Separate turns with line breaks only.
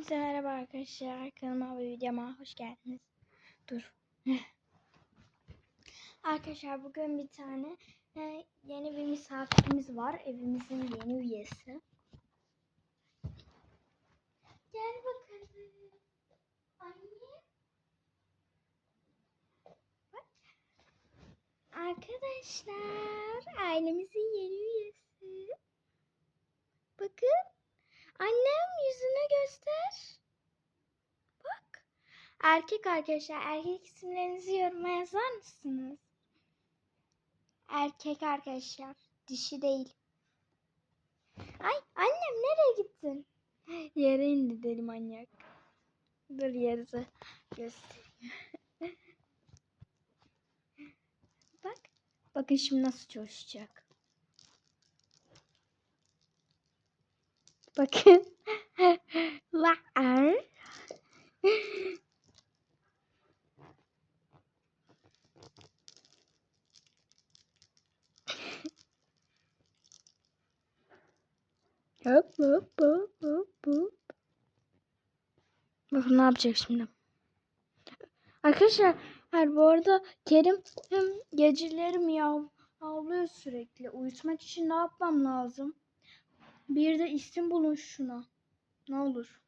Hepinize merhaba arkadaşlar. Kanalıma ve videoma hoş geldiniz. Dur. arkadaşlar bugün bir tane e, yeni bir misafirimiz var. Evimizin yeni üyesi. Gel bakalım. Anne. Bak. Arkadaşlar ailemizin yeni üyesi. Bakın. Annem yüzünü göster. Bak. Erkek arkadaşlar. Erkek isimlerinizi yoruma yazar mısınız? Erkek arkadaşlar. Dişi değil. Ay annem nereye gittin? Yere indi deli manyak. Dur yarısı göstereyim. Bak. Bakın şimdi nasıl coşacak. Bakın. Var. Hop hop hop hop hop. Bakın ne yapacak şimdi. Arkadaşlar her bu arada Kerim hem geceleri miyav avlıyor sürekli. Uyutmak için ne yapmam lazım? Bir de isim bulun şuna. Ne olur.